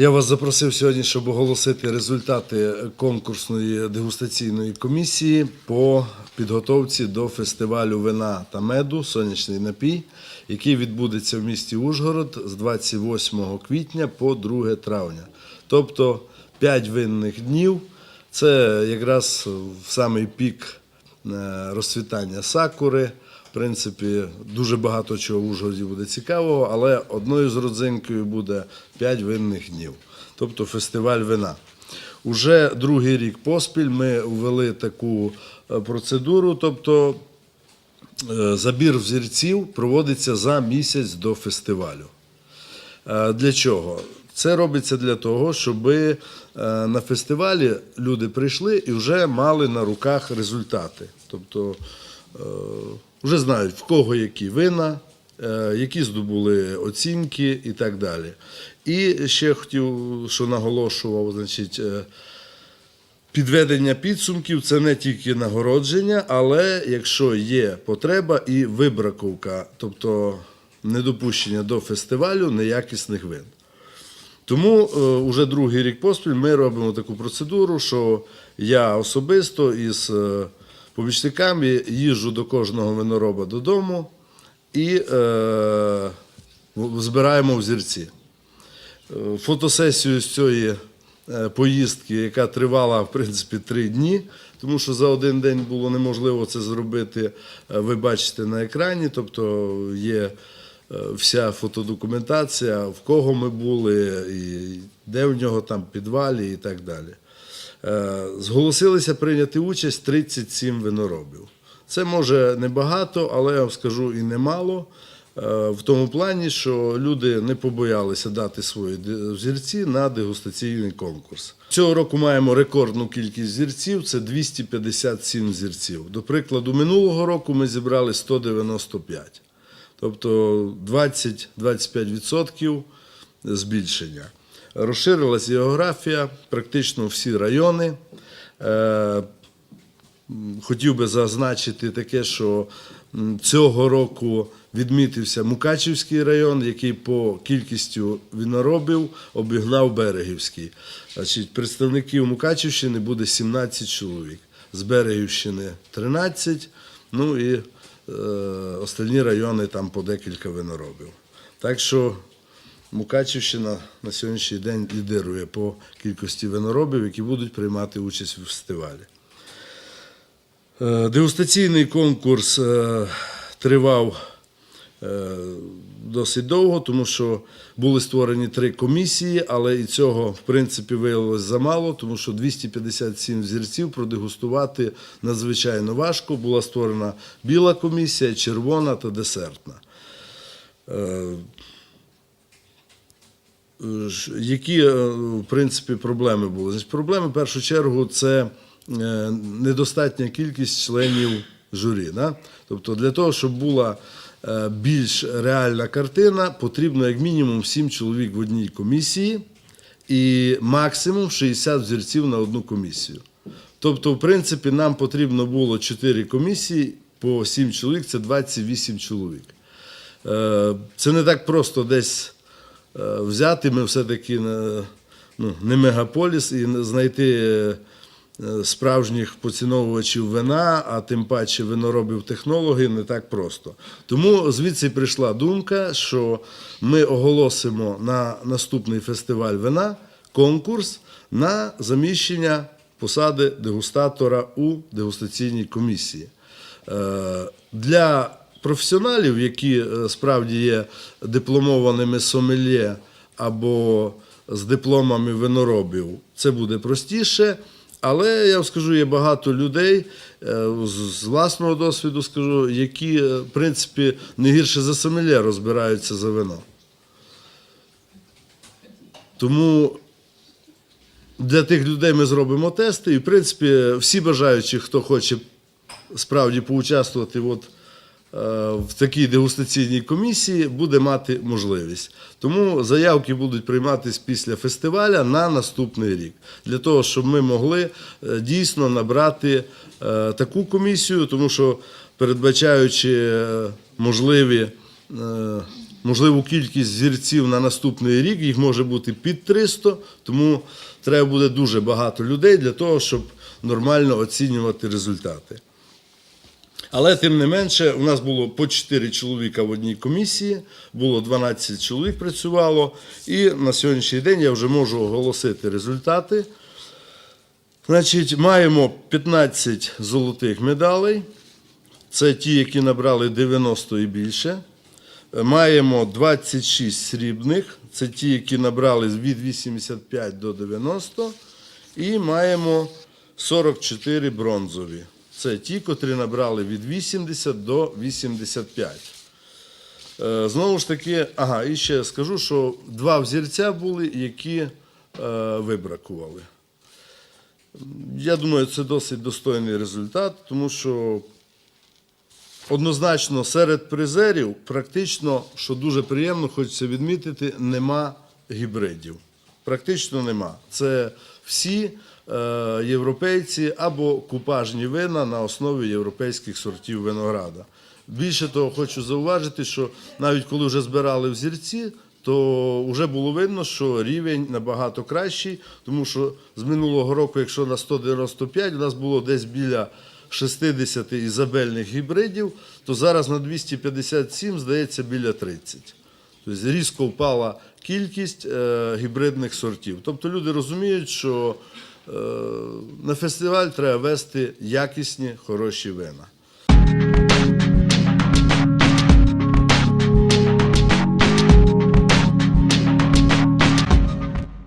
Я вас запросив сьогодні, щоб оголосити результати конкурсної дегустаційної комісії по підготовці до фестивалю вина та меду Сонячний напій, який відбудеться в місті Ужгород з 28 квітня по 2 травня. Тобто 5 винних днів. Це якраз в самий пік розцвітання сакури. В принципі, дуже багато чого в Ужгороді буде цікавого, але одною з родзинкою буде 5 винних днів, тобто фестиваль вина. Уже другий рік поспіль ми ввели таку е, процедуру, тобто е, забір взірців проводиться за місяць до фестивалю. Е, Для чого? Це робиться для того, щоб е, на фестивалі люди прийшли і вже мали на руках результати. Тобто е, вже знають, в кого які вина, е, які здобули оцінки і так далі. І ще хотів, що наголошував, значить, Підведення підсумків це не тільки нагородження, але якщо є потреба і вибраковка, тобто недопущення до фестивалю неякісних вин. Тому е, уже другий рік поспіль ми робимо таку процедуру, що я особисто із е, помічниками їжджу до кожного винороба додому і е, збираємо взірці. Е, Фотосесію з цієї е, поїздки, яка тривала в принципі три дні, тому що за один день було неможливо це зробити. е, Ви бачите на екрані, тобто є е, вся фотодокументація, в кого ми були, і де в нього там підвалі і так далі. Е, Зголосилися прийняти участь 37 виноробів. Це може небагато, але я вам скажу і немало. е, В тому плані, що люди не побоялися дати свої взірці на дегустаційний конкурс. Цього року маємо рекордну кількість зірців це 257 зірців. До прикладу, минулого року ми зібрали 195. Тобто 20-25% збільшення. Розширилась географія, практично всі райони. Е, Хотів би зазначити таке, що цього року відмітився Мукачівський район, який по кількістю виноробів обігнав Берегівський. Значить, представників Мукачівщини буде 17 чоловік, з Берегівщини 13, ну і остальні райони там по декілька виноробів. Так що Мукачівщина на сьогоднішній день лідирує по кількості виноробів, які будуть приймати участь у фестивалі. Е, Дегустаційний конкурс е, тривав е, досить довго, тому що були створені три комісії, але і цього, в принципі, виявилось замало, тому що 257 зірців продегустувати надзвичайно важко. Була створена біла комісія, червона та десертна. Е, Які, е, в принципі, проблеми були? Значить, проблеми в першу чергу це е, недостатня кількість членів журі. Да? Тобто, для того, щоб була е, більш реальна картина, потрібно як мінімум 7 чоловік в одній комісії і максимум 60 взірців на одну комісію. Тобто, в принципі, нам потрібно було 4 комісії по 7 чоловік, це 28 чоловік. Е, Це не так просто десь е, взяти. Ми все-таки ну, не мегаполіс і знайти е, е, справжніх поціновувачів вина, а тим паче виноробів технологій не так просто. Тому звідси прийшла думка, що ми оголосимо на наступний фестиваль вина конкурс на заміщення посади дегустатора у дегустаційній комісії. Е, Для професіоналів, які е, справді є дипломованими сомельє або з дипломами виноробів, це буде простіше. Але я вам скажу, є багато людей е, з власного досвіду скажу, які, е, в принципі, не гірше за сомельє розбираються за вино. Тому для тих людей ми зробимо тести. І, в принципі, всі бажаючі, хто хоче справді поучаствувати от в такій дегустаційній комісії буде мати можливість. Тому заявки будуть прийматися після фестиваля на наступний рік, для того, щоб ми могли е, дійсно набрати е, таку комісію, тому що передбачаючи е, можливі. е, Можливу кількість зірців на наступний рік, їх може бути під 300, тому треба буде дуже багато людей для того, щоб нормально оцінювати результати. Але тим не менше, у нас було по 4 чоловіка в одній комісії, було 12 чоловік працювало, і на сьогоднішній день я вже можу оголосити результати. Значить, маємо 15 золотих медалей. Це ті, які набрали 90 і більше. Маємо 26 срібних, це ті, які набрали від 85 до 90. І маємо 44 бронзові. Це ті, котрі набрали від 80 до 85. Е, Знову ж таки, ага, і ще скажу, що два взірця були, які е, вибракували. Я думаю, це досить достойний результат, тому що однозначно серед призерів, практично, що дуже приємно, хочеться відмітити, нема гібридів. Практично нема. Це всі європейці або купажні вина на основі європейських сортів винограда. Більше того, хочу зауважити, що навіть коли вже збирали взірці, то вже було видно, що рівень набагато кращий, тому що з минулого року, якщо на 195, у нас було десь біля 60 ізабельних гібридів, то зараз на 257, здається, біля 30. Тобто різко впала кількість е, гібридних сортів. Тобто люди розуміють, що е, на фестиваль треба вести якісні, хороші вина.